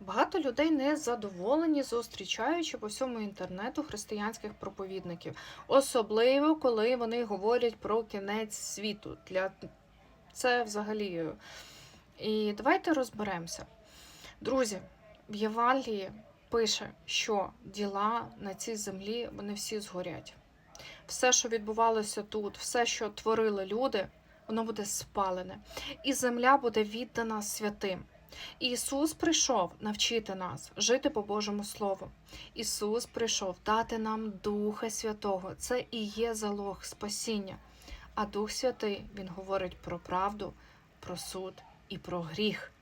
Багато людей не задоволені, зустрічаючи по всьому інтернету християнських проповідників, особливо коли вони говорять про кінець світу. Для це взагалі. І давайте розберемося. Друзі, в Євангелії пише, що діла на цій землі вони всі згорять. Все, що відбувалося тут, все, що творили люди, воно буде спалене, і земля буде віддана святим. Ісус прийшов навчити нас жити по Божому Слову. Ісус прийшов дати нам Духа Святого. Це і є залог спасіння. А Дух Святий Він говорить про правду, про суд і про гріх.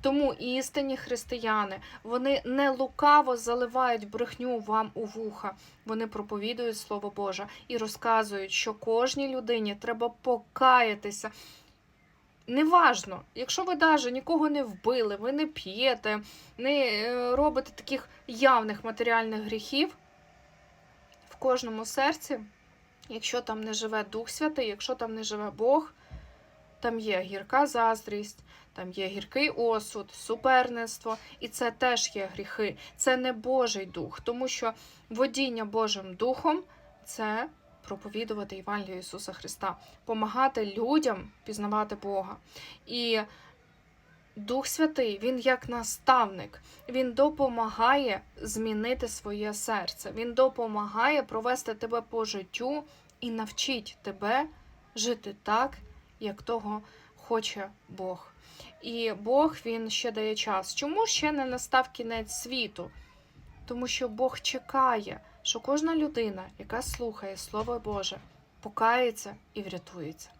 Тому істинні християни вони не лукаво заливають брехню вам у вуха. Вони проповідують Слово Боже і розказують, що кожній людині треба покаятися. Неважно, якщо ви навіть нікого не вбили, ви не п'єте, не е, робите таких явних матеріальних гріхів в кожному серці, якщо там не живе Дух Святий, якщо там не живе Бог, там є гірка заздрість, там є гіркий осуд, суперництво, і це теж є гріхи. Це не Божий дух, тому що водіння Божим Духом це проповідувати Євангелію Ісуса Христа, помагати людям пізнавати Бога. І Дух Святий, Він як наставник, Він допомагає змінити своє серце, Він допомагає провести тебе по життю і навчить тебе жити так, як того хоче Бог. І Бог він ще дає час. Чому ще не настав кінець світу? Тому що Бог чекає, що кожна людина, яка слухає Слово Боже, покається і врятується.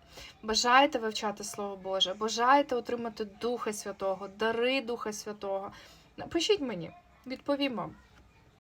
Бажаєте вивчати Слово Боже, бажаєте отримати Духа Святого, дари Духа Святого. Напишіть мені, відповім вам.